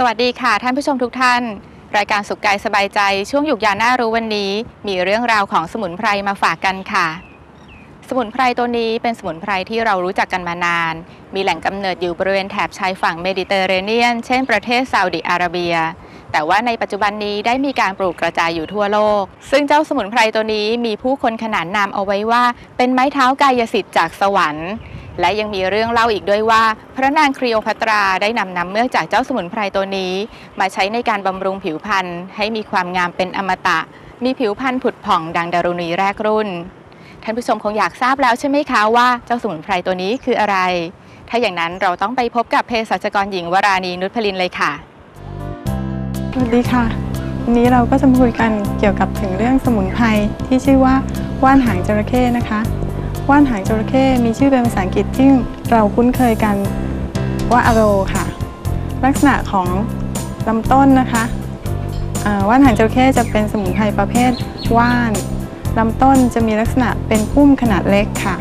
สวัสดีค่ะ ท่านผู้ชมทุกท่าน รายการสุขกายสบายใจ ช่วงหยุกยาหน้ารู้วันนี้ มีเรื่องราวของสมุนไพรมาฝากกันค่ะ สมุนไพรตัวนี้เป็นสมุนไพรที่เรารู้จักกันมานาน มีแหล่งกำเนิดอยู่บริเวณแถบชายฝั่งเมดิเตอร์เรเนียน เช่นประเทศซาอุดิอาระเบีย แต่ว่าในปัจจุบันนี้ได้มีการปลูกกระจายอยู่ทั่วโลก ซึ่งเจ้าสมุนไพรตัวนี้มีผู้คนขนานนามเอาไว้ว่า เป็นไม้เท้ากายสิทธิ์จากสวรรค์ และยังมีเรื่องเล่าอีกด้วยว่า พระนางครีโอพัตราได้นำน้ำเมือกจากเจ้าสมุนไพรตัวนี้ มาใช้ในการบำรุงผิวพรรณให้มีความงามเป็นอมตะ มีผิวพรรณผุดผ่องดังดารุณีแรกรุ่น ท่านผู้ชมคงอยากทราบแล้วใช่ไหมคะว่าเจ้าสมุนไพรตัวนี้คืออะไร ถ้าอย่างนั้นเราต้องไปพบกับเภสัชกรหญิงวราณีนุชพลินเลยค่ะสวัสดีค่ะวันนี้เราก็จะมาคุยกันเกี่ยวกับถึงเรื่องสมุนไพรที่ชื่อว่าว่านหางจระเข้นะคะ ว่านหางจระเข้มีชื่อเป็นภาษาอังกฤษที่เราคุ้นเคยกันว่าอโรค่ะ ลักษณะของลำต้นนะคะว่านหางจระเข้จะเป็นสมุนไพรประเภทว่านลำต้นจะมีลักษณะเป็นพุ่มขนาดเล็กค่ะ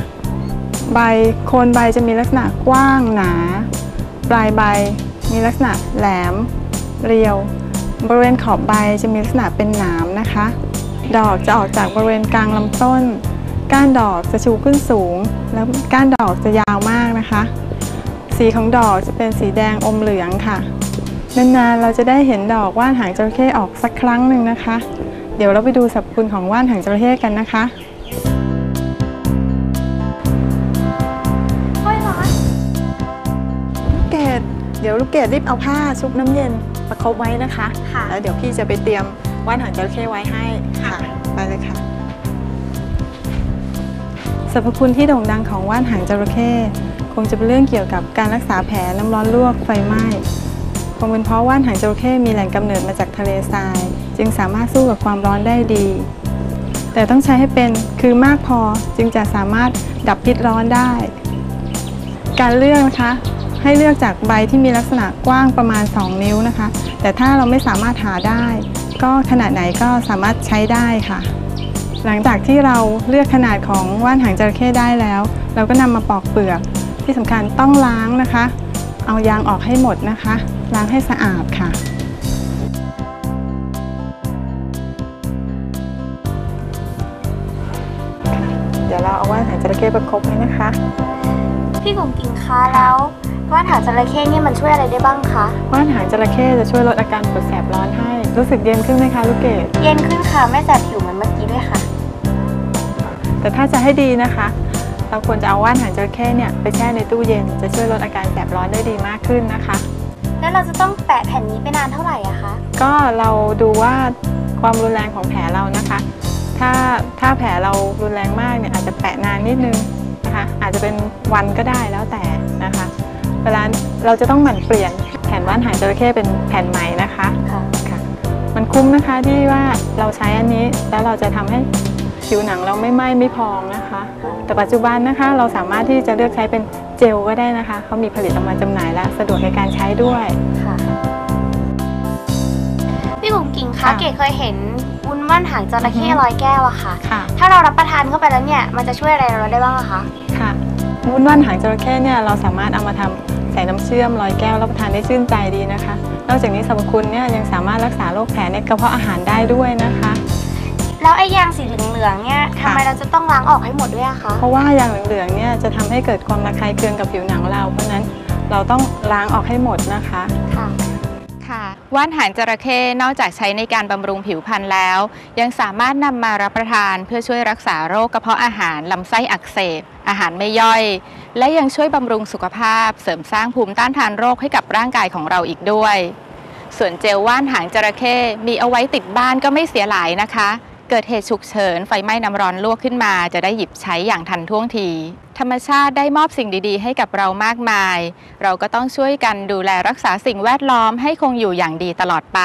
ใบโคนใบจะมีลักษณะกว้างหนา ปลายใบมีลักษณะแหลม เรียว บริเวณขอบใบจะมีลักษณะเป็นหนามนะคะ ดอกจะออกจากบริเวณกลางลำต้น ก้านดอกจะชูขึ้นสูง แล้วก้านดอกจะยาวมากนะคะ สีของดอกจะเป็นสีแดงอมเหลืองค่ะนานๆเราจะได้เห็นดอกว่านหางจระเข้ออกสักครั้งหนึ่งนะคะ เดี๋ยวเราไปดูสรรพคุณของว่านหางจระเข้กันนะคะลูกเกดเดี๋ยวลูกเกดรีบเอาผ้าชุบน้ำเย็นประคบไว้นะคะค่ะแล้วเดี๋ยวพี่จะไปเตรียมว่านหางจระเข้ไว้ให้ค่ะ ไปเลยค่ะ สรรพคุณที่โด่งดังของว่านหางจระเข้คงจะเป็นเรื่องเกี่ยวกับการรักษาแผลน้ำร้อนลวกไฟไหม้คงเป็นเพราะว่านหางจระเข้มีแหล่งกำเนิดมาจากทะเลทราย จึงสามารถสู้กับความร้อนได้ดี แต่ต้องใช้ให้เป็นคือมากพอจึงจะสามารถดับพิษร้อนได้ การเลือกนะคะ ให้เลือกจากใบที่มีลักษณะกว้างประมาณ 2 นิ้วนะคะ แต่ถ้าเราไม่สามารถหาได้ ก็ขนาดไหนก็สามารถใช้ได้ค่ะ หลังจากที่เราเลือกขนาดของว่านหางจระเข้ได้แล้ว เราก็นำมาปอกเปลือกที่สำคัญต้องล้างนะคะ เอายางออกให้หมดนะคะ ล้างให้สะอาดค่ะ เดี๋ยวเราเอาว่านหางจระเข้ประคบไว้นะคะ พี่กุ๋งกิ่งคะแล้วว่านหางจระเข้นี่มันช่วยอะไรได้บ้างคะว่านหางจระเข้จะช่วยลดอาการปวดแสบร้อนให้ รู้สึกเย็นขึ้นไหมคะลูกเกดเย็นขึ้นค่ะไม่แสบผิวเหมือนเมื่อกี้ด้วยค่ะ แต่ถ้าจะให้ดีนะคะ เราควรจะเอาว่านหางจระเข้เนี่ยไปแช่ในตู้เย็นจะช่วยลดอาการแสบร้อนได้ดีมากขึ้นนะคะ แล้วเราจะต้องแปะแผ่นนี้ไปนานเท่าไหร่อะคะ ก็เราดูว่าความรุนแรงของแผลเรานะคะ ถ้าถ้าแผลเรารุนแรงมากเนี่ยอาจจะแปะนานนิดนึงนะคะ อาจจะเป็นวันก็ได้แล้วแต่นะคะ เวลาเราจะต้องหมั่นเปลี่ยนแผ่นว่านหางจระเข้เป็นแผ่นใหม่นะคะ ค่ะค่ะมันคุ้มนะคะที่ว่าเราใช้อันนี้แล้วเราจะทำให้ ผิวหนังเราไม่ไหม้ไม่พองนะคะ แต่ปัจจุบันนะคะเราสามารถที่จะเลือกใช้เป็นเจลก็ได้นะคะเขามีผลิตออกมาจำหน่ายและสะดวกในการใช้ด้วยค่ะพี่กุ๋งกิ่งคะค่ะเก๋เคยเห็นวุ้นว่านหางจระเข้อือฮึร้อยแก้วอะค่ะค่ะ ถ้าเรารับประทานเข้าไปแล้วเนี่ยมันจะช่วยอะไรเราได้บ้างอะคะค่ะวุ้นว่านหางจระเข้เนี่ยเราสามารถเอามาทำใส่น้ำเชื่อมลอยแก้วรับประทานได้ชื่นใจดีนะคะ นอกจากนี้สรรพคุณเนี่ยยังสามารถรักษาโรคแผลในกระเพาะอาหารได้ด้วยนะคะ แล้วไอ้ยางสีเหลืองๆเนี่ยทำค่ะไมเราจะต้องล้างออกให้หมดด้วยอะคะเพราะว่าอย่างเหลืองๆเนี่ยจะทำให้เกิดความระคายเคืองกับผิวหนังเรา เพราะฉะนั้นเราต้องล้างออกให้หมดนะคะ ค่ะ ค่ะว่านหางจระเข้นอกจากใช้ในการบำรุงผิวพรรณแล้ว ยังสามารถนำมารับประทานเพื่อช่วยรักษาโรคกระเพาะอาหารลำไส้อักเสบ อาหารไม่ย่อย และยังช่วยบำรุงสุขภาพ เสริมสร้างภูมิต้านทานโรคให้กับร่างกายของเราอีกด้วย ส่วนเจลว่านหางจระเข้มีเอาไว้ติดบ้านก็ไม่เสียหลายนะคะ เกิดเหตุฉุกเฉินไฟไหม้น้ำร้อนลวกขึ้นมา จะได้หยิบใช้อย่างทันท่วงที ธรรมชาติได้มอบสิ่งดีๆ ให้กับเรามากมาย เราก็ต้องช่วยกันดูแลรักษาสิ่งแวดล้อมให้คงอยู่อย่างดีตลอดไป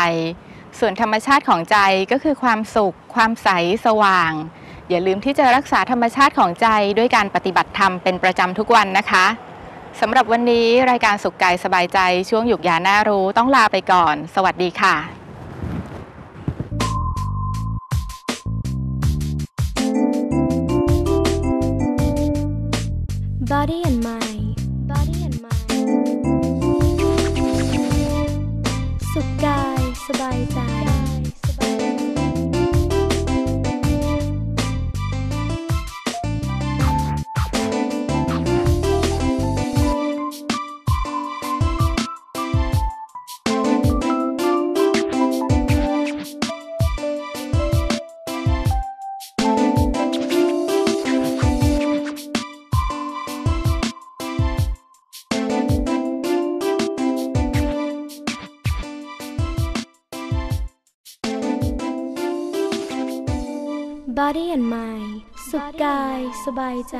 ส่วนธรรมชาติของใจก็คือความสุข ความใสสว่าง อย่าลืมที่จะรักษาธรรมชาติของใจด้วยการปฏิบัติธรรมเป็นประจำทุกวันนะคะสำหรับวันนี้รายการสุขกายสบายใจช่วงหยุกยาหน้ารู้ต้องลาไปก่อน สวัสดีค่ะ body and mind body and mind สุขกาย สบายใจ Body and Mind สุขกาย สบายใจ